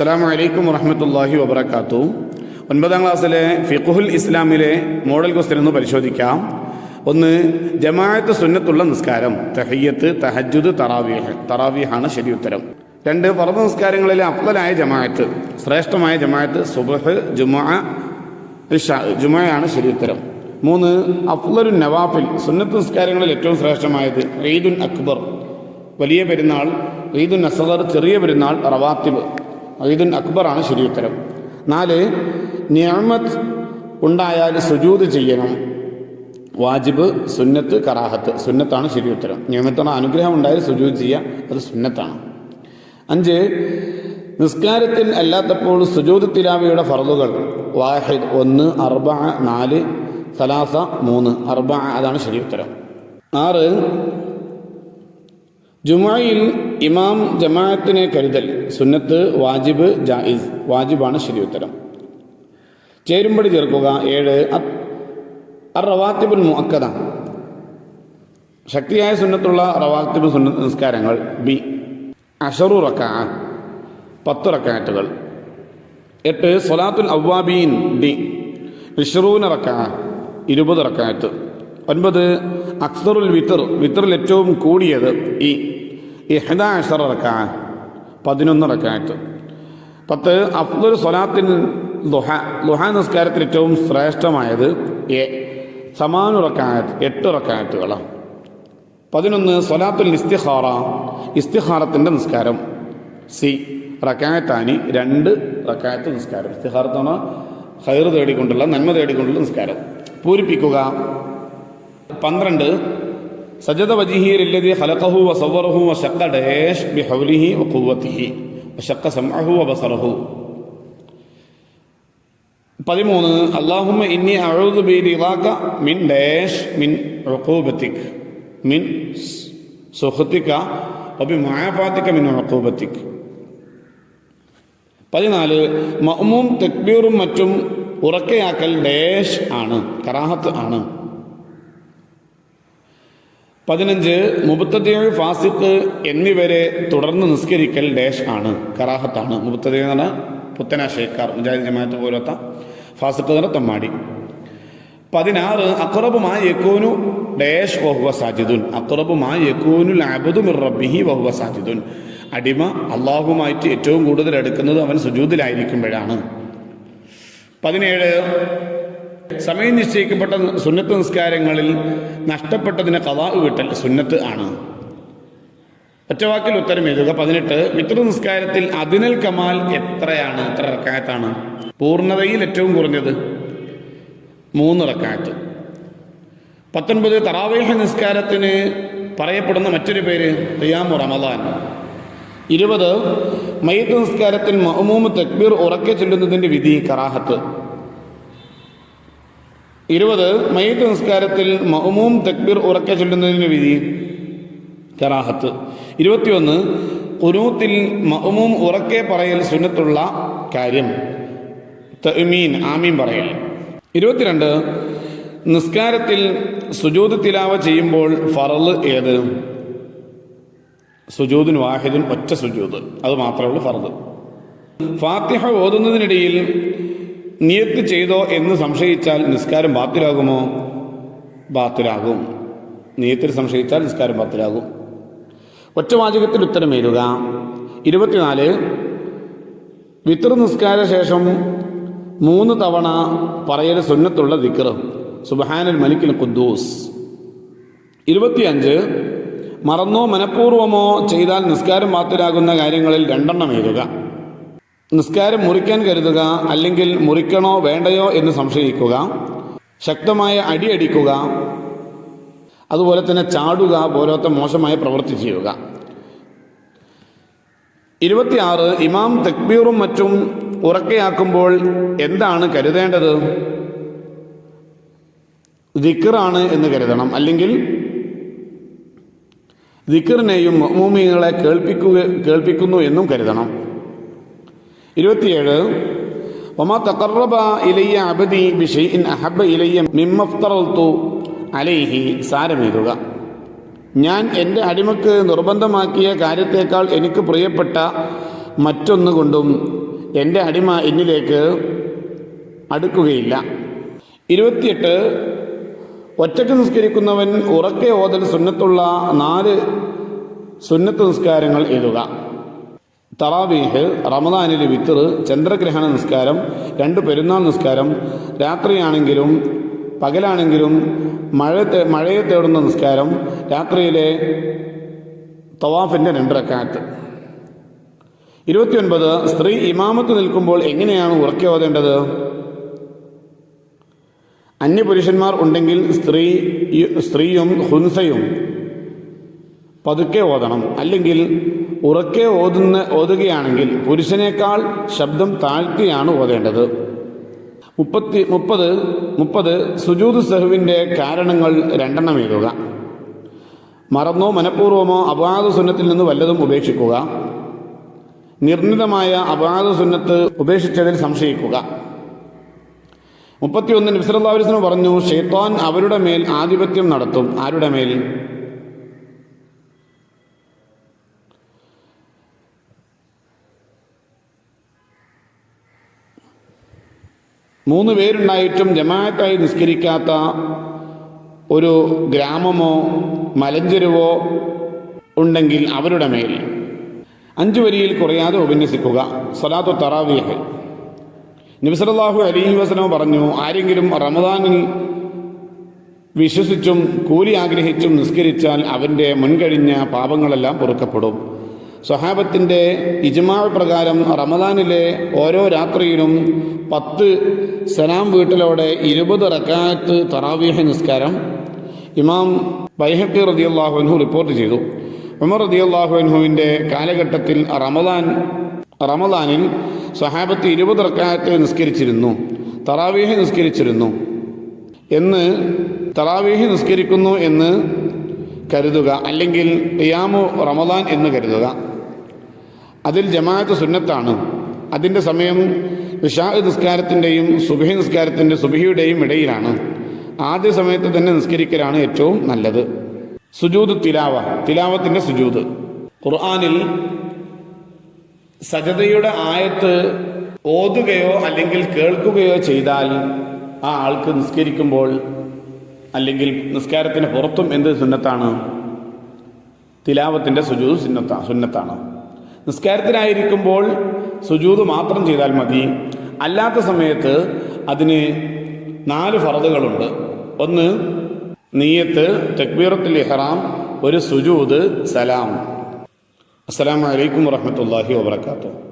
അസ്സാം വലൈക്കും വറഹമത്തല്ലാഹി വബർക്കാത്തു ഒൻപതാം ക്ലാസ്സിലെ ഫിഖുൽ ഇസ്ലാമിലെ മോഡൽ ക്വസ്റ്റ്യൻ ഒന്ന് പരിശോധിക്കാം. ഒന്ന് ജമാഅത്ത് സുന്നത്തുള്ള നിസ്കാരം. തഹയ്യത്ത് തഹജുദ് തറാവീഹ്. തറാവീഹാണ് ശരി ഉത്തരം. രണ്ട് ഫറദ് നിസ്കാരങ്ങളിലെ അഫ്ലലായ ജമാഅത്ത്. ശ്രേഷ്ഠമായ ജമാഅത്ത് സുബഹ് ജുമാ ഇഷാ ശരി ഉത്തരം. മൂന്ന് അഫ്ലലു നവാഫിൽ. സുന്നത്ത് നിസ്കാരങ്ങളിൽ ഏറ്റവും ശ്രേഷ്ഠമായത് ഈദുൻ അക്ബർ. വലിയ പെരുന്നാൾ ഈദുൻ അസദർ ചെറിയ പെരുന്നാൾ റവാത്തിബ്. ഈദുൻ അക്ബറാണ് ശരി ഉത്തരം നാല് നിയമത്ത് ഉണ്ടായാൽ സുജൂത് ചെയ്യണം. വാജിബ് സുന്നത്ത് കറാഹത്ത്. സുന്നത്താണ് ശരി ഉത്തരം നിയമത്തോടെ അനുഗ്രഹം ഉണ്ടായാൽ സുജൂത് ചെയ്യുക അത് സുന്നത്താണ്. അഞ്ച് നിസ്കാരത്തിൽ അല്ലാത്തപ്പോൾ സുജൂത് തിലാവയുടെ ഫറലുകൾ വാഹിദ് ഒന്ന് അർബ നാല് സലാസ മൂന്ന്. അർബ അതാണ് ശരി ഉത്തരം ആറ് ജുമായിൽ ഇമാം ജമാഅത്തിനെ കരുതൽ സുന്നത്ത് വാജിബ് ജായിസ്. വാജിബാണ് ശരി ഉത്തരം. ചേരുമ്പടി ചേർക്കുക. ഏഴ് അർ മുഅക്കദ. ശക്തിയായ സുന്നത്തുള്ള റവാത്തിബ് സുന്നത്ത് നിസ്കാരങ്ങൾ. ബി അഷറു റക്കാ പത്ത് റക്കാറ്റുകൾ എട്ട് സൊലാത്തുൽ അവ്വാബീൻ. ഡി ഇഷറൂന റക്കാ ഇരുപത് റക്കാറ്റ് ഒൻപത് അക്സറുൽ വിത്തർ വിത്തറിൽ ഏറ്റവും കൂടിയത് ഈ ഇഹ്ദ അഷറ റക്കാ പതിനൊന്ന് റക്കാറ്റ് പത്ത് അഫ്ദുൽ സൊലാത്തിൻ ലുഹ ലുഹ നിസ്കാരത്തിൽ ഏറ്റവും ശ്രേഷ്ഠമായത് എ സമാനു എട്ട് റക്കായത്തുകളാണ് പതിനൊന്ന് സൊലാത്തുൽ ഇസ്തിഹാറ ഇസ്തിഹാറത്തിന്റെ നിസ്കാരം. സി റക്കായത്താനി രണ്ട് റക്കായത്ത് നിസ്കാരം. ഇസ്തിഹാറത്താണ് ഹൈർ തേടിക്കൊണ്ടുള്ള നന്മ തേടിക്കൊണ്ടുള്ള നിസ്കാരം. പൂരിപ്പിക്കുക. പന്ത്രണ്ട് സജദ വജിഹിയല്ലതി ഖലഖഹു വസവറഹു വശക്ക ഡേഷ് ബിഹൗലിഹി വഖുവത്തിഹി വശക്ക സമഅഹു വബസറഹു പതിമൂന്ന് അള്ളാഹുമ്മ ഇന്നി അഴുതു ബിരിവാക്ക മിൻ ഡേഷ് മിൻ ഉഖൂബത്തിക് മിൻ സുഹത്തിക്ക ഒബി മാഫാത്തിക്ക മിൻ ഉഖൂബത്തിക് പതിനാല് മഅ്മൂം തക്ബീറും മറ്റും ഉറക്കയാക്കൽ ഡേഷ് ആണ് കറാഹത്ത് ആണ് പതിനഞ്ച് മുബത്തതിയ ഫാസിഖ് എന്നിവരെ തുടർന്ന് നിസ്കരിക്കൽ ഡേഷ് ആണ് കറാഹത്താണ്. മുബത്തതിയ എന്ന് പറഞ്ഞാൽ പുത്തന ഷേക്കാർ മുജാഹിദ് ജമാഅത്ത് പോലത്തെ ഫാസിഖ് എന്ന് തമ്മാടി. പതിനാറ് അക്റബുമാ യക്കൂനു ഡേഷ് വഹുവ സാജിദുൻ. അക്റബുമാ യക്കൂനു ലാബുദു മിർ റബ്ബിഹി വഹുവ സാജിദുൻ. അടിമ അള്ളാഹുമായിട്ട് ഏറ്റവും കൂടുതൽ എടുക്കുന്നത് അവൻ സുജൂതിലായിരിക്കുമ്പോഴാണ്. പതിനേഴ് സമയം നിശ്ചയിക്കപ്പെട്ട സുന്നത്ത് നിസ്കാരങ്ങളിൽ നഷ്ടപ്പെട്ടതിന് കവാ കിട്ടൽ സുന്നത്ത് ആണ്. ഒറ്റവാക്കിൽ ഉത്തരം എഴുതുക. പതിനെട്ട് മിത്ര നിസ്കാരത്തിൽ അതിനൽ കമാൽ എത്രയാണ്? എത്ര റക്കായത്താണ്? പൂർണതയിൽ ഏറ്റവും കുറഞ്ഞത് മൂന്ന് റക്കായത്ത്. പത്തൊൻപത് തറാവേഹ നിസ്കാരത്തിന് പറയപ്പെടുന്ന മറ്റൊരു പേര് റിയാമു റമദാൻ. ഇരുപത് മയ്യത്ത് നിസ്കാരത്തിൽ മഹമൂമ് തക്ബീർ ഉറക്കെ ചൊല്ലുന്നതിന്റെ വിധി കറാഹത്ത്. ഇരുപത് മയ്യത്ത് നിസ്കാരത്തിൽ മഹമൂം തക്ബീർ ഉറക്കെ ചൊല്ലുന്നതിന് വിധി കറാഹത്ത്. ഇരുപത്തിയൊന്ന് കുനൂത്തിൽ മഹമൂം ഉറക്കെ പറയൽ സുന്നത്തുള്ള കാര്യം. തമീൻ ആമീൻ പറയൽ. ഇരുപത്തിരണ്ട് നിസ്കാരത്തിൽ സുജൂദ് തിലാവ ചെയ്യുമ്പോൾ ഫറൽ ഏത്? സുജൂദിൻ വാഹിദിൻ ഒറ്റ സുജൂദ് അത് മാത്രമേ ഉള്ളൂ ഫറദ് ഫാത്തിഹ ഓതുന്നതിനിടയിൽ നിയത്ത് ചെയ്തോ എന്ന് സംശയിച്ചാൽ നിസ്കാരം ബാത്തിലാകുമോ? ബാത്തിലാകും. നിയത്തിൽ സംശയിച്ചാൽ നിസ്കാരം ബാത്തിലാകും. ഒറ്റവാചകത്തിൽ ഉത്തരം ഇരുപത്തിനാല് വിത്ര നിസ്കാര ശേഷം മൂന്ന് തവണ പറയൽ സുന്നത്തുള്ള ദിക്ർ. സുബഹാനൽ മലിക്കിൽ ഖുദ്ദൂസ്. ഇരുപത്തിയഞ്ച് മറന്നോ മനഃപൂർവമോ ചെയ്താൽ നിസ്കാരം ബാത്തിലാകുന്ന കാര്യങ്ങളിൽ രണ്ടെണ്ണം എഴുതുക. നിസ്കാരം മുറിക്കാൻ കരുതുക അല്ലെങ്കിൽ മുറിക്കണോ വേണ്ടയോ എന്ന് സംശയിക്കുക. ശക്തമായ അടിയടിക്കുക അതുപോലെ തന്നെ ചാടുക പോലത്തെ മോശമായ പ്രവൃത്തി ചെയ്യുക. ഇരുപത്തിയാറ് ഇമാം തക്ബീറും മറ്റും ഉറക്കയാക്കുമ്പോൾ എന്താണ് കരുതേണ്ടത്? ദിക്കറാണ് എന്ന് കരുതണം. അല്ലെങ്കിൽ ദിക്കറിനെയും മമ്മൂമികളെ കേൾപ്പിക്കുക കേൾപ്പിക്കുന്നു എന്നും കരുതണം. ഇരുപത്തിയേഴ്. ഒമാ തക്കറബ ഇലയ്യ അബദി ബിഷൈൻ അഹബ ഇലയ്യ മിമ്മഫ്തറത്തു അലൈഹി. സാരമേതുക ഞാൻ എന്റെ അടിമക്ക് നിർബന്ധമാക്കിയ കാര്യത്തേക്കാൾ എനിക്ക് പ്രിയപ്പെട്ട മറ്റൊന്നുകൊണ്ടും എന്റെ അടിമ എന്നിലേക്ക് അടുക്കുകയില്ല. ഇരുപത്തിയെട്ട്. ഒറ്റയ്ക്ക് നിസ്കരിക്കുന്നവൻ ഉറക്കെ ഓതൽ സുന്നത്തുള്ള നാല് സുന്നത്ത് നിസ്കാരങ്ങൾ എഴുതുക. തറാവീഹ് റമദാനിലെ വിത്തർ ചന്ദ്രഗ്രഹണ നിസ്കാരം രണ്ട് പെരുന്നാൾ നിസ്കാരം രാത്രിയാണെങ്കിലും പകലാണെങ്കിലും മഴ മഴയെ തേടുന്ന നിസ്കാരം രാത്രിയിലെ തവാഫിന്റെ രണ്ട് റക്കാത്ത്. ഇരുപത്തിയൊൻപത് സ്ത്രീ ഇമാമത്ത് നിൽക്കുമ്പോൾ എങ്ങനെയാണ് ഉറക്കി ഓതേണ്ടത്? അന്യപുരുഷന്മാർ ഉണ്ടെങ്കിൽ സ്ത്രീ സ്ത്രീയും ഹുൻസയും പതുക്കെ ഓതണം. അല്ലെങ്കിൽ ഉറക്കെ ഓതുന്ന ഓതുകയാണെങ്കിൽ പുരുഷനേക്കാൾ ശബ്ദം താഴ്ത്തിയാണ് ഓതേണ്ടത്. മുപ്പത്തി മുപ്പത് മുപ്പത് സുജൂദ് സഹുവിന്റെ കാരണങ്ങൾ രണ്ടെണ്ണം എഴുതുക. മറന്നോ മനഃപൂർവമോ അപവാദ സുന്നത്തിൽ നിന്ന് വല്ലതും ഉപേക്ഷിക്കുക. നിർണിതമായ അപവാദ സുന്നത്ത് ഉപേക്ഷിച്ചതിൽ സംശയിക്കുക. മുപ്പത്തിയൊന്ന് നബ്സല്ലാസ്ലം പറഞ്ഞു ഷെയ്ത്താൻ അവരുടെ മേൽ ആധിപത്യം നടത്തും. ആരുടെ മേൽ? മൂന്ന് പേരുണ്ടായിട്ടും ജമാഅത്തായി നിസ്കരിക്കാത്ത ഒരു ഗ്രാമമോ മലഞ്ചെരുവോ ഉണ്ടെങ്കിൽ അവരുടെ മേൽ അഞ്ചു വരിയിൽ കുറയാതെ ഉപന്യസിക്കുക. സലാത്തു തറാവിയഹ് നബിസലാഹു അലൈഹി വസനോ പറഞ്ഞു ആരെങ്കിലും റമദാനിൽ വിശ്വസിച്ചും കൂലി ആഗ്രഹിച്ചും നിസ്കരിച്ചാൽ അവന്റെ മുൻകഴിഞ്ഞ പാപങ്ങളെല്ലാം പൊറുക്കപ്പെടും. സ്വഹാബത്തിന്റെ ഇജ്മാ പ്രകാരം റമദാനിലെ ഓരോ രാത്രിയിലും പത്ത് സലാം വീട്ടിലോടെ ഇരുപത് റക്കാത്ത് തറാവീഹ നിസ്കാരം ഇമാം ബൈഹക്കി റതിയല്ലാഹുഅൻഹു റിപ്പോർട്ട് ചെയ്തു. ഉമർ റതിയല്ലാഹുഅൻഹുവിന്റെ കാലഘട്ടത്തിൽ റമദാൻ റമദാനിൽ സ്വഹാബത്ത് ഇരുപത് റക്കാത്ത് നിസ്കരിച്ചിരുന്നു തറാവീഹ് നിസ്കരിച്ചിരുന്നു എന്ന് തറാവീഹ് നിസ്കരിക്കുന്നു എന്ന് കരുതുക. അല്ലെങ്കിൽ ഖിയാമു റമദാൻ എന്ന് കരുതുക. അതിൽ ജമാഅത്ത് സുന്നത്താണ്. അതിന്റെ സമയം ഇഷാ നിസ്കാരത്തിന്റെയും സുബഹി നിസ്കാരത്തിന്റെ സുബഹിയുടെയും ഇടയിലാണ്. ആദ്യ സമയത്ത് തന്നെ നിസ്കരിക്കലാണ് ഏറ്റവും നല്ലത്. സുജൂദ് തിലാവ തിലാവത്തിന്റെ സുജൂദ്. ഖുർആാനിൽ സജതയുടെ ആയത്ത് ഓതുകയോ അല്ലെങ്കിൽ കേൾക്കുകയോ ചെയ്താൽ ആ ആൾക്ക് നിസ്കരിക്കുമ്പോൾ അല്ലെങ്കിൽ നിസ്കാരത്തിന് പുറത്തും എന്ത് സുന്നത്താണ്? തിലാവത്തിന്റെ സുജൂത് സുന്നത്താണ് സുന്നത്താണ്. നിസ്കാരത്തിനായിരിക്കുമ്പോൾ സുജൂത് മാത്രം ചെയ്താൽ മതി. അല്ലാത്ത സമയത്ത് അതിന് നാല് ഫറദുകളുണ്ട്. ഒന്ന് നീയത്ത് തക്ബീറത്തുൽ ഇഹ്റാം ഒരു സുജൂദ് സലാം. അസ്സലാമു അലൈക്കും വറഹ്മത്തുള്ളാഹി വബറകാതുഹു.